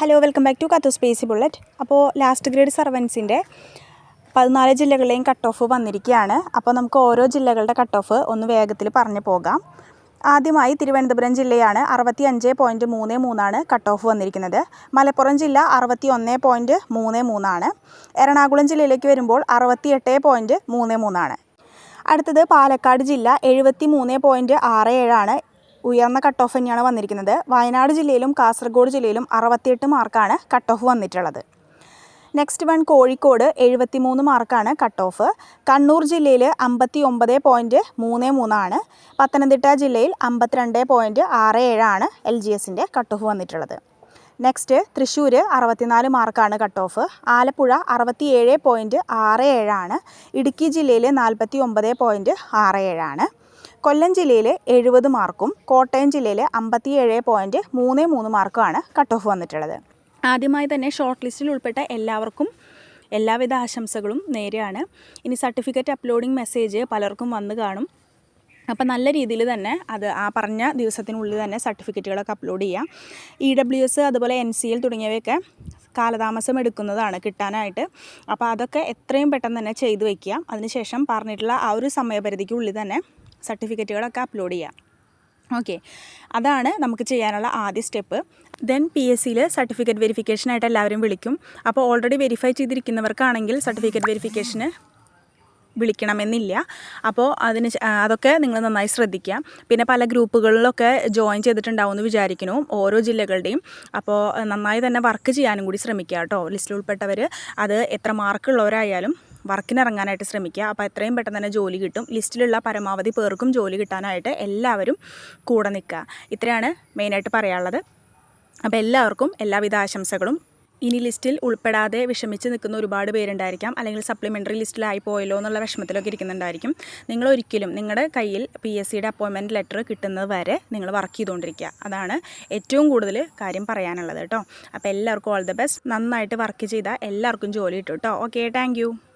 Hello welcome back to കത്തു സ്പേസി bullet അപ്പോൾ ലാസ്റ്റ് ഗ്രേഡ് സർവൻസിന്റെ പതിനാല് ജില്ലകളിലെയും കട്ട് ഓഫ് വന്നിരിക്കുകയാണ്. അപ്പോൾ നമുക്ക് ഓരോ ജില്ലകളുടെ കട്ട് ഓഫ് ഒന്ന് വേഗത്തിൽ പറഞ്ഞു പോകാം. ആദ്യമായി തിരുവനന്തപുരം ജില്ലയാണ് അറുപത്തി അഞ്ച് പോയിന്റ് മൂന്ന് മൂന്നാണ് കട്ട് ഓഫ് വന്നിരിക്കുന്നത്. മലപ്പുറം ജില്ല അറുപത്തി ഒന്ന് പോയിന്റ് മൂന്ന് മൂന്നാണ് എറണാകുളം ജില്ലയിലേക്ക് വരുമ്പോൾ അറുപത്തി എട്ട് പോയിന്റ് മൂന്ന് മൂന്നാണ് അടുത്തത് പാലക്കാട് ജില്ല എഴുപത്തി മൂന്ന് പോയിന്റ് ആറ് ഏഴാണ് ഉയർന്ന കട്ട് ഓഫ് തന്നെയാണ് വന്നിരിക്കുന്നത്. വയനാട് ജില്ലയിലും കാസർഗോഡ് ജില്ലയിലും അറുപത്തിയെട്ട് മാർക്കാണ് കട്ട് ഓഫ് വന്നിട്ടുള്ളത്. നെക്സ്റ്റ് വൺ കോഴിക്കോട് എഴുപത്തി മൂന്ന് മാർക്കാണ് കട്ട് ഓഫ് കണ്ണൂർ ജില്ലയിൽ അമ്പത്തി ഒമ്പത് പോയിന്റ് മൂന്ന് മൂന്നാണ് പത്തനംതിട്ട ജില്ലയിൽ അമ്പത്തിരണ്ട് പോയിന്റ് ആറ് ഏഴാണ് എൽ ജി എസിന്റെ കട്ട് ഓഫ് വന്നിട്ടുള്ളത്. നെക്സ്റ്റ് തൃശ്ശൂർ അറുപത്തിനാല് മാർക്കാണ് കട്ട് ഓഫ് ആലപ്പുഴ അറുപത്തി ഏഴ് പോയിന്റ് ആറ് ഏഴാണ് ഇടുക്കി ജില്ലയിൽ നാൽപ്പത്തി ഒമ്പത് പോയിന്റ് ആറ് ഏഴാണ് കൊല്ലം ജില്ലയിലെ എഴുപത് മാർക്കും കോട്ടയം ജില്ലയിലെ അമ്പത്തി ഏഴ് പോയിന്റ് മൂന്ന് മൂന്ന് മാർക്കുമാണ് കട്ട് ഓഫ് വന്നിട്ടുള്ളത്. ആദ്യമായി തന്നെ ഷോർട്ട് ലിസ്റ്റിൽ ഉൾപ്പെട്ട എല്ലാവർക്കും എല്ലാവിധ ആശംസകളും നേരെയാണ്. ഇനി സർട്ടിഫിക്കറ്റ് അപ്ലോഡിംഗ് മെസ്സേജ് പലർക്കും വന്നു കാണും. അപ്പം നല്ല രീതിയിൽ തന്നെ അത് ആ പറഞ്ഞ ദിവസത്തിനുള്ളിൽ തന്നെ സർട്ടിഫിക്കറ്റുകളൊക്കെ അപ്ലോഡ് ചെയ്യാം. ഇ ഡബ്ല്യു എസ് അതുപോലെ എൻ സി എൽ തുടങ്ങിയവയൊക്കെ കാലതാമസം എടുക്കുന്നതാണ് കിട്ടാനായിട്ട്. അപ്പോൾ അതൊക്കെ എത്രയും പെട്ടെന്ന് തന്നെ ചെയ്തു വയ്ക്കുക അതിനുശേഷം പറഞ്ഞിട്ടുള്ള ആ ഒരു സമയപരിധിക്കുള്ളിൽ തന്നെ സർട്ടിഫിക്കറ്റുകളൊക്കെ അപ്ലോഡ് ചെയ്യാം. ഓക്കെ അതാണ് നമുക്ക് ചെയ്യാനുള്ള ആദ്യ സ്റ്റെപ്പ്. ദെൻ പി എസ് സിയിൽ സർട്ടിഫിക്കറ്റ് വെരിഫിക്കേഷനായിട്ട് എല്ലാവരും വിളിക്കും. അപ്പോൾ ഓൾറെഡി വെരിഫൈ ചെയ്തിരിക്കുന്നവർക്കാണെങ്കിൽ സർട്ടിഫിക്കറ്റ് വെരിഫിക്കേഷന് വിളിക്കണമെന്നില്ല. അപ്പോൾ അതിന് അതൊക്കെ നിങ്ങൾ നന്നായി ശ്രദ്ധിക്കുക. പിന്നെ പല ഗ്രൂപ്പുകളിലൊക്കെ ജോയിൻ ചെയ്തിട്ടുണ്ടാവും എന്ന് വിചാരിക്കുന്നു ഓരോ ജില്ലകളുടെയും. അപ്പോൾ നന്നായി തന്നെ വർക്ക് ചെയ്യാനും കൂടി ശ്രമിക്കുക കേട്ടോ. ലിസ്റ്റിൽ ഉൾപ്പെട്ടവർ അത് എത്ര മാർക്കുള്ളവരായാലും വർക്കിനിറങ്ങാനായിട്ട് ശ്രമിക്കുക. അപ്പോൾ എത്രയും പെട്ടെന്ന് തന്നെ ജോലി കിട്ടും. ലിസ്റ്റിലുള്ള പരമാവധി പേർക്കും ജോലി കിട്ടാനായിട്ട് എല്ലാവരും കൂടെ നിൽക്കുക. ഇത്രയാണ് മെയിനായിട്ട് പറയാനുള്ളത്. അപ്പോൾ എല്ലാവർക്കും എല്ലാവിധ ആശംസകളും. ഇനി ലിസ്റ്റിൽ ഉൾപ്പെടാതെ വിഷമിച്ച് നിൽക്കുന്ന ഒരുപാട് പേരുണ്ടായിരിക്കാം. അല്ലെങ്കിൽ സപ്ലിമെന്ററി ലിസ്റ്റിലായി പോയല്ലോ എന്നുള്ള വിഷമത്തിലൊക്കെ ഇരിക്കുന്നുണ്ടായിരിക്കും. നിങ്ങൾ ഒരിക്കലും നിങ്ങളുടെ കയ്യിൽ പി എസ് സിയുടെ അപ്പോയിൻമെന്റ് ലെറ്റർ കിട്ടുന്നത് വരെ നിങ്ങൾ വർക്ക് ചെയ്തുകൊണ്ടിരിക്കുക. അതാണ് ഏറ്റവും കൂടുതൽ കാര്യം പറയാനുള്ളത് കേട്ടോ. അപ്പോൾ എല്ലാവർക്കും ഓൾ ദ ബെസ്റ്റ് നന്നായിട്ട് വർക്ക് ചെയ്താൽ എല്ലാവർക്കും ജോലി കിട്ടും കേട്ടോ. Okay thank